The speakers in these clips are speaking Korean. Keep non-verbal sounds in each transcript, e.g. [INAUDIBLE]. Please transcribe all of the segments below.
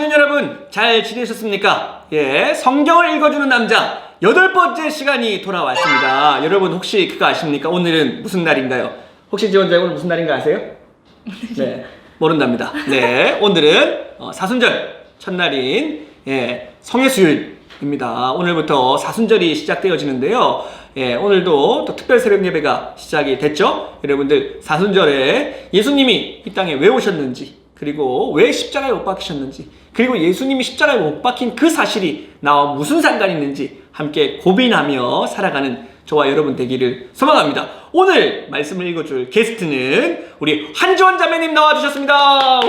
청년 여러분, 잘 지내셨습니까? 예, 성경을 읽어주는 남자, 여덟 번째 시간이 돌아왔습니다. 여러분, 혹시 그거 아십니까? 오늘은 무슨 날인가요? 혹시 지원자 오늘 무슨 날인가 아세요? [LAUGHS] 네, 모른답니다. 네, 오늘은 어, 사순절 첫날인 예, 성예수일입니다. 오늘부터 사순절이 시작되어지는데요. 예, 오늘도 또 특별 새벽 예배가 시작이 됐죠. 여러분들 사순절에 예수님이 이 땅에 왜 오셨는지 그리고 왜 십자가에 못 박히셨는지 그리고 예수님이 십자가에 못 박힌 그 사실이 나와 무슨 상관이 있는지 함께 고민하며 살아가는 저와 여러분 되기를 소망합니다. 오늘 말씀을 읽어줄 게스트는 우리 한지원 자매님 나와주셨습니다.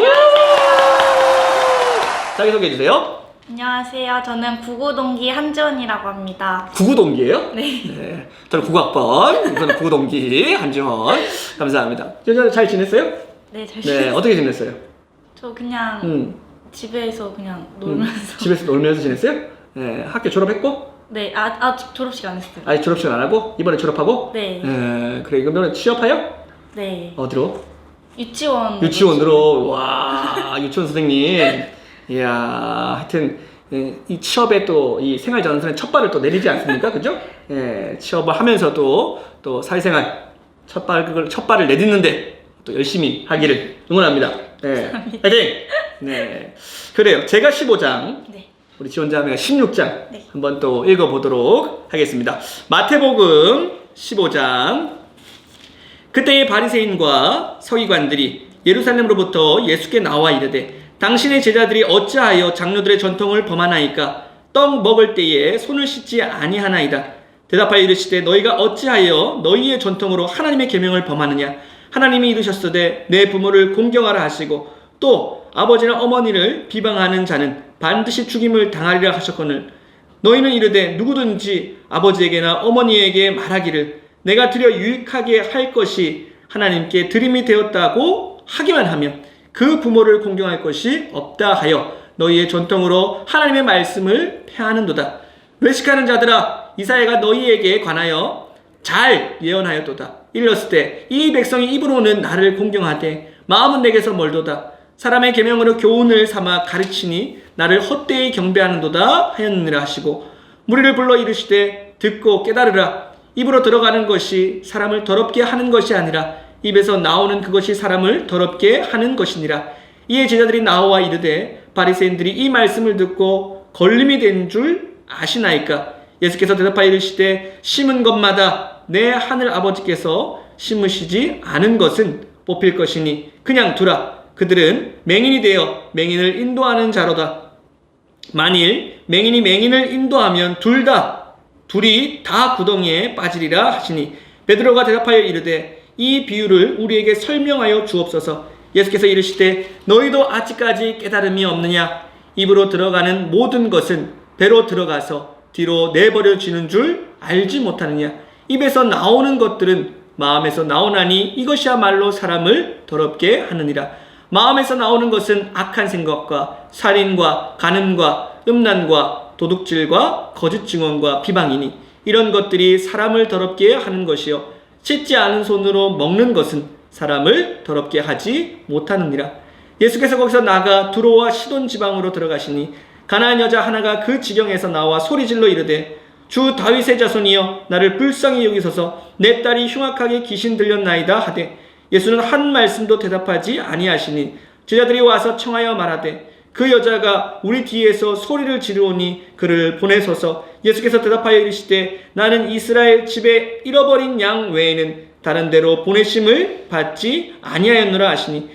자기 소개해 주세요. 안녕하세요. 저는 구구동기 한지원이라고 합니다. 구구동기예요? 네. 네. 저는 9학번, 저는 구구동기 한지원. 감사합니다. 저, 잘 지냈어요? 네, 잘 네, 지냈어요. 어떻게 지냈어요? 저 그냥 음, 집에서 그냥 음, 놀면서. 집에서 놀면서 지냈어요? 네, 학교 졸업했고? 네, 아, 아직 졸업식 안 했어요. 아직 졸업식 안 하고? 이번에 졸업하고? 네. 네, 그래, 그러면 취업하여? 네. 어디로? 유치원. 유치원으로. [LAUGHS] 와, 유치원 선생님. 이야, 하여튼, 예, 이 취업에 또 이 생활 전선에 첫 발을 또 내리지 않습니까? [LAUGHS] 그죠? 예, 취업을 하면서도 또 사회생활 첫 발, 그걸 첫 발을 내딛는데 또 열심히 하기를 응원합니다. 네. 파이팅! 네. 그래요. 제가 15장, 네. 우리 지원자매가 16장 네. 한번 또 읽어보도록 하겠습니다. 마태복음 15장 그때의 바리새인과 서기관들이 예루살렘으로부터 예수께 나와 이르되 당신의 제자들이 어찌하여 장로들의 전통을 범하나이까 떡 먹을 때에 손을 씻지 아니하나이다 대답하여 이르시되 너희가 어찌하여 너희의 전통으로 하나님의 계명을 범하느냐 하나님이 이르셨으되 내 부모를 공경하라 하시고 또 아버지나 어머니를 비방하는 자는 반드시 죽임을 당하리라 하셨거늘 너희는 이르되 누구든지 아버지에게나 어머니에게 말하기를 내가 드려 유익하게 할 것이 하나님께 드림이 되었다고 하기만 하면 그 부모를 공경할 것이 없다 하여 너희의 전통으로 하나님의 말씀을 폐하는도다. 외식하는 자들아 이사야가 너희에게 관하여 잘 예언하였도다. 일렀을 때 이 백성이 입으로는 나를 공경하되 마음은 내게서 멀도다. 사람의 계명으로 교훈을 삼아 가르치니 나를 헛되이 경배하는도다 하였느니라 하시고 무리를 불러 이르시되 듣고 깨달으라 입으로 들어가는 것이 사람을 더럽게 하는 것이 아니라 입에서 나오는 그것이 사람을 더럽게 하는 것이니라 이에 제자들이 나와 이르되 바리새인들이 이 말씀을 듣고 걸림이 된 줄 아시나이까 예수께서 대답하여 이르시되 심은 것마다 내 하늘 아버지께서 심으시지 않은 것은 뽑힐 것이니 그냥 두라. 그들은 맹인이 되어 맹인을 인도하는 자로다. 만일 맹인이 맹인을 인도하면 둘 다 둘이 다 구덩이에 빠지리라 하시니 베드로가 대답하여 이르되 이 비유를 우리에게 설명하여 주옵소서. 예수께서 이르시되 너희도 아직까지 깨달음이 없느냐? 입으로 들어가는 모든 것은 배로 들어가서 뒤로 내버려지는 줄 알지 못하느냐 입에서 나오는 것들은 마음에서 나오나니 이것이야말로 사람을 더럽게 하느니라. 마음에서 나오는 것은 악한 생각과 살인과 간음과 음란과 도둑질과 거짓 증언과 비방이니 이런 것들이 사람을 더럽게 하는 것이요. 씻지 않은 손으로 먹는 것은 사람을 더럽게 하지 못하느니라. 예수께서 거기서 나가 두로와 시돈 지방으로 들어가시니 가나안 여자 하나가 그 지경에서 나와 소리질러 이르되 주 다윗의 자손이여 나를 불쌍히 여기소서. 내 딸이 흉악하게 귀신 들렸나이다 하되 예수는 한 말씀도 대답하지 아니하시니 제자들이 와서 청하여 말하되 그 여자가 우리 뒤에서 소리를 지르오니 그를 보내소서. 예수께서 대답하여 이르시되 나는 이스라엘 집에 잃어버린 양 외에는 다른 데로 보내심을 받지 아니하였노라 하시니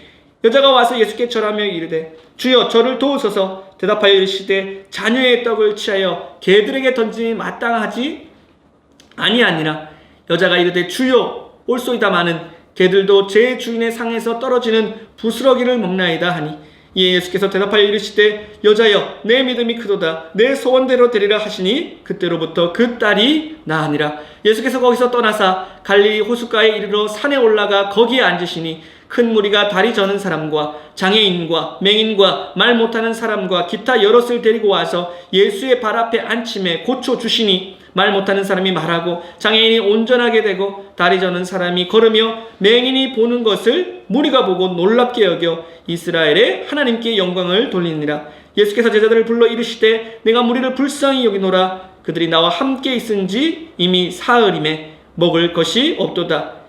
여자가 와서 예수께 절하며 이르되 주여 저를 도우소서 대답하여 이르시되 자녀의 떡을 취하여 개들에게 던짐이 마땅하지 아니하니라 여자가 이르되 주여 올소이다마는 개들도 제 주인의 상에서 떨어지는 부스러기를 먹나이다 하니 이에 예수께서 대답하여 이르시되 여자여 내 믿음이 크도다. 내 소원대로 되리라 하시니 그때로부터 그 딸이 나으니라 예수께서 거기서 떠나사 갈릴리 호숫가에 이르러 산에 올라가 거기에 앉으시니 큰 무리가 다리 저는 사람과 장애인과 맹인과 말 못하는 사람과 기타 여럿을 데리고 와서 예수의 발 앞에 앉힘에 고쳐 주시니 말 못하는 사람이 말하고 장애인이 온전하게 되고 다리 저는 사람이 걸으며 맹인이 보는 것을 무리가 보고 놀랍게 여겨 이스라엘의 하나님께 영광을 돌리니라. 예수께서 제자들을 불러 이르시되 내가 무리를 불쌍히 여기노라. 그들이 나와 함께 있은지 이미 사흘임에 먹을 것이 없도다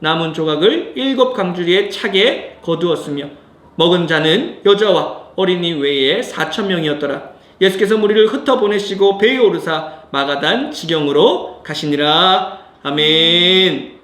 남은 조각을 일곱 강주리에 차게 거두었으며 먹은 자는 여자와 어린이 외에 사천 명이었더라. 예수께서 무리를 흩어 보내시고 배에 오르사 마가단 지경으로 가시니라. 아멘.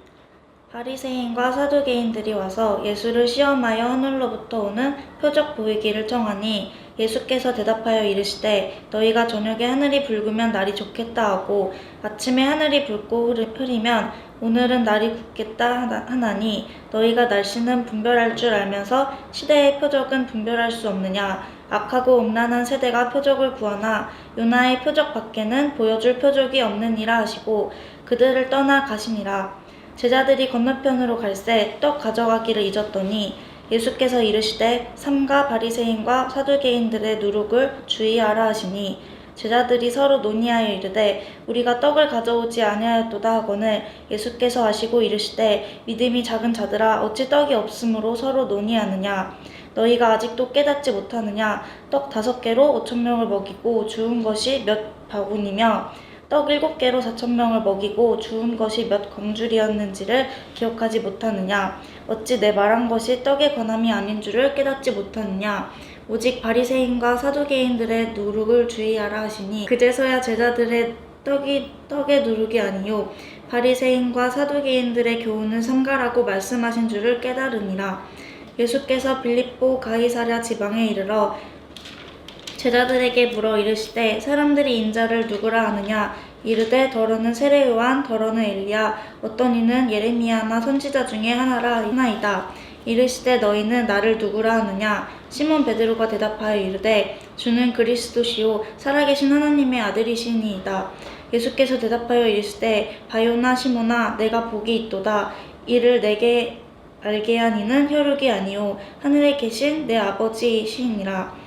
바리새인과 사두개인들이 와서 예수를 시험하여 하늘로부터 오는 표적 보이기를 청하니 예수께서 대답하여 이르시되 너희가 저녁에 하늘이 붉으면 날이 좋겠다 하고 아침에 하늘이 붉고 흐리- 흐리면 오늘은 날이 굳겠다 하나- 하나니 너희가 날씨는 분별할 줄 알면서 시대의 표적은 분별할 수 없느냐? 악하고 음란한 세대가 표적을 구하나 요나의 표적 밖에는 보여줄 표적이 없느니라 하시고 그들을 떠나 가시니라. 제자들이 건너편으로 갈새 떡 가져가기를 잊었더니 예수께서 이르시되 삼가 바리새인과 사두개인들의 누룩을 주의하라 하시니 제자들이 서로 논의하여 이르되 우리가 떡을 가져오지 아니하였도다 하거늘 예수께서 하시고 이르시되 믿음이 작은 자들아 어찌 떡이 없으므로 서로 논의하느냐? 너희가 아직도 깨닫지 못하느냐? 떡 다섯 개로 오천 명을 먹이고 주운 것이 몇 바구니며 떡 일곱 개로 사천 명을 먹이고 주운 것이 몇 광줄이었는지를 기억하지 못하느냐. 어찌 내 말한 것이 떡의 권함이 아닌 줄을 깨닫지 못하느냐. 오직 바리새인과 사두개인들의 누룩을 주의하라 하시니 그제서야 제자들의 떡이 떡의 누룩이 아니요 바리새인과 사두개인들의 교훈은 삼가라고 말씀하신 줄을 깨달으니라. 예수께서 빌립보 가이사랴 지방에 이르러 제자들에게 물어 이르시되 사람들이 인자를 누구라 하느냐? 이르되 더러는 세례 요한 더러는 엘리야. 어떤 이는 예레미야나 선지자 중에 하나라 하나이다. 이르시되 너희는 나를 누구라 하느냐? 시몬 베드로가 대답하여 이르되 주는 그리스도시요. 살아계신 하나님의 아들이시니이다. 예수께서 대답하여 이르시되 바요나 시몬아 내가 복이 있도다. 이를 내게 알게 한 이는 혈육이 아니요. 하늘에 계신 내 아버지이시니라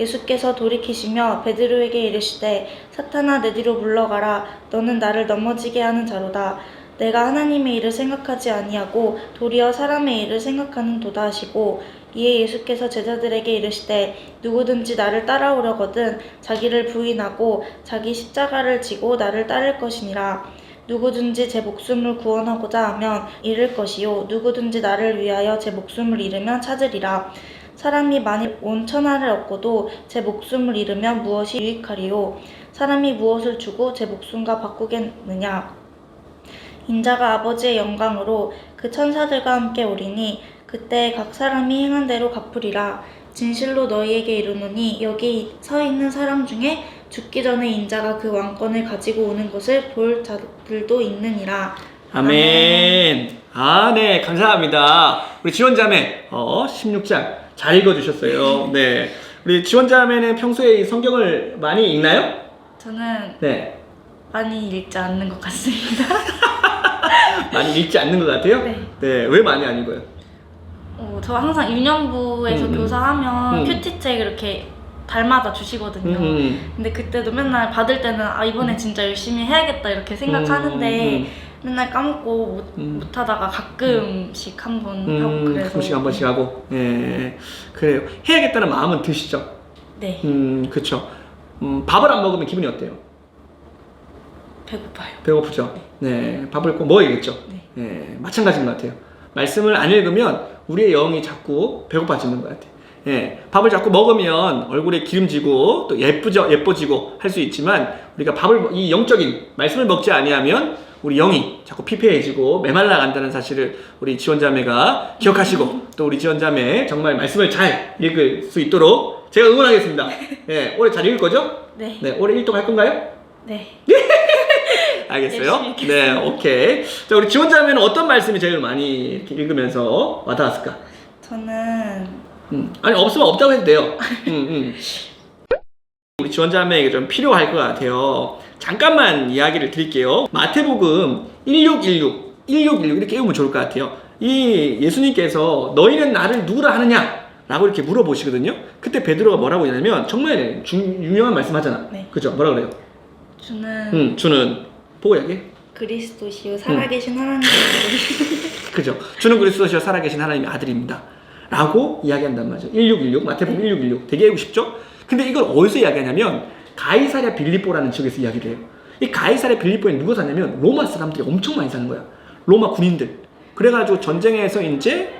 예수께서 돌이키시며 베드로에게 이르시되 사탄아 내 뒤로 물러가라. 너는 나를 넘어지게 하는 자로다. 내가 하나님의 일을 생각하지 아니하고 도리어 사람의 일을 생각하는 도다 하시고 이에 예수께서 제자들에게 이르시되 누구든지 나를 따라오려거든 자기를 부인하고 자기 십자가를 지고 나를 따를 것이니라 누구든지 제 목숨을 구원하고자 하면 잃을 것이요. 누구든지 나를 위하여 제 목숨을 잃으면 찾으리라. 사람이 만일 온 천하를 얻고도 제 목숨을 잃으면 무엇이 유익하리요? 사람이 무엇을 주고 제 목숨과 바꾸겠느냐? 인자가 아버지의 영광으로 그 천사들과 함께 오리니 그때 각 사람이 행한 대로 갚으리라. 진실로 너희에게 이르노니 여기 서 있는 사람 중에 죽기 전에 인자가 그 왕권을 가지고 오는 것을 볼 자들도 있느니라 아멘. 아, 네, 감사합니다. 우리 지원자매, 어, 16장 잘 읽어주셨어요. [LAUGHS] 네. 우리 지원자매는 평소에 이 성경을 많이 읽나요? 저는 네. 많이 읽지 않는 것 같습니다 [LAUGHS] 많이 읽지 않는 것 같아요? 네. 네, 왜 많이 안 읽어요? 어, 저 항상 유년부에서 음, 음. 교사하면 음. 큐티책 이렇게 달마다 주시거든요. 음, 근데 그때도 맨날 받을 때는 아 이번에 진짜 열심히 해야겠다 이렇게 생각하는데 음, 음, 맨날 까먹고 못, 음. 못 하다가 가끔씩 한 번 하고 음, 그래서 가끔씩 한 번씩 하고. 예. 그래요. 해야겠다는 마음은 드시죠. 네 음, 그쵸. 음, 밥을 안 먹으면 기분이 어때요? 배고파요. 배고프죠? 네. 밥을 꼭 먹어야겠죠? 네. 예. 마찬가지인 것 같아요. 말씀을 안 읽으면 우리의 영이 자꾸 배고파지는 것 같아요. 예. 밥을 자꾸 먹으면 얼굴에 기름지고 또 예쁘죠, 예뻐지고 할 수 있지만 우리가 밥을, 먹- 이 영적인 말씀을 먹지 아니하면 우리 영이 자꾸 피폐해지고 메말라 간다는 사실을 우리 지원자매가 기억하시고 또 우리 지원자매 정말 말씀을 잘 읽을 수 있도록 제가 응원하겠습니다. 예, 올해 잘 읽을 거죠? 네. 네, 올해 1등 할 건가요? 네. [LAUGHS] 알겠어요? 열심히 읽겠습니다. 네, 오케이. 자, 우리 지원자매는 어떤 말씀이 제일 많이 이렇게 읽으면서 와닿았을까? 저는 음, 아니, 없으면 없다고 해도 돼요. 음, 음. 우리 지원자매에게 좀 필요할 것 같아요. 잠깐만 이야기를 드릴게요. 마태복음 1616, 1616 이렇게 읽으면 좋을 것 같아요. 이 예수님께서 너희는 나를 누구라 하느냐? 라고 이렇게 물어보시거든요. 그때 베드로가 뭐라고 했냐면 정말 중, 유명한 말씀 하잖아. 네. 그죠? 뭐라 그래요? 주는 음, 주는 보고 얘기해. [LAUGHS] 그리스도시요 살아계신 하나님의 그죠? 주는 그리스도시여 살아계신 하나님의 아들입니다. 라고 이야기한단 말이죠. 1616, 마태복음 1616. 되게 알고 싶죠? 근데 이걸 어디서 이야기하냐면, 가이사랴 빌립보라는 지역에서 이야기를 해요. 이 가이사랴 빌립보에 누가 사냐면, 로마 사람들이 엄청 많이 사는 거야. 로마 군인들. 그래가지고 전쟁에서 이제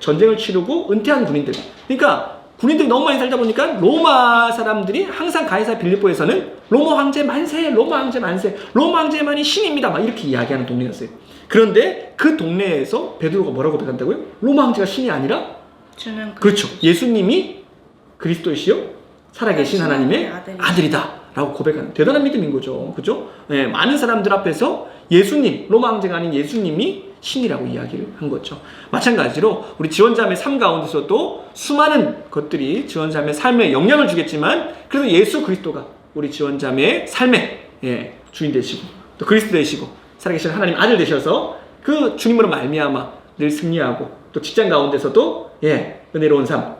전쟁을 치르고 은퇴한 군인들. 그러니까 군인들이 너무 많이 살다 보니까 로마 사람들이 항상 가이사 빌립보에서는 로마 황제 만세, 로마 황제 만세, 로마 황제만이 신입니다. 막 이렇게 이야기하는 동네였어요. 그런데 그 동네에서 베드로가 뭐라고 고백한다고요? 로마 황제가 신이 아니라 주는 그렇죠. 예수님이 그리스도이시요 살아계신 하나님의 아들이다. 아들이다. 라고 고백하는 대단한 믿음인 거죠. 그죠? 예, 많은 사람들 앞에서 예수님, 로마 황제가 아닌 예수님이 신이라고 이야기를 한 거죠. 마찬가지로 우리 지원자매 삶 가운데서도 수많은 것들이 지원자매 삶에 영향을 주겠지만 그래도 예수 그리스도가 우리 지원자매의 삶의 예, 주인 되시고 또 그리스도 되시고 살아계신 하나님 아들 되셔서 그 주님으로 말미암아 늘 승리하고 또 직장 가운데서도 예 은혜로운 삶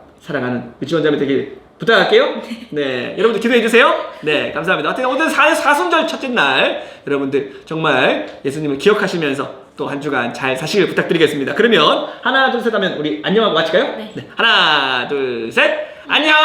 우리 지원자매 되길 부탁할게요. 네, 여러분들 기도해 주세요. 네, 감사합니다. 어떻게 오늘 사, 사순절 첫째 날 여러분들 정말 예수님을 기억하시면서 또 한 주간 잘 사시길 부탁드리겠습니다. 그러면 하나 둘 셋 하면 우리 안녕하고 같이 가요? 네. 하나 둘 셋 안녕.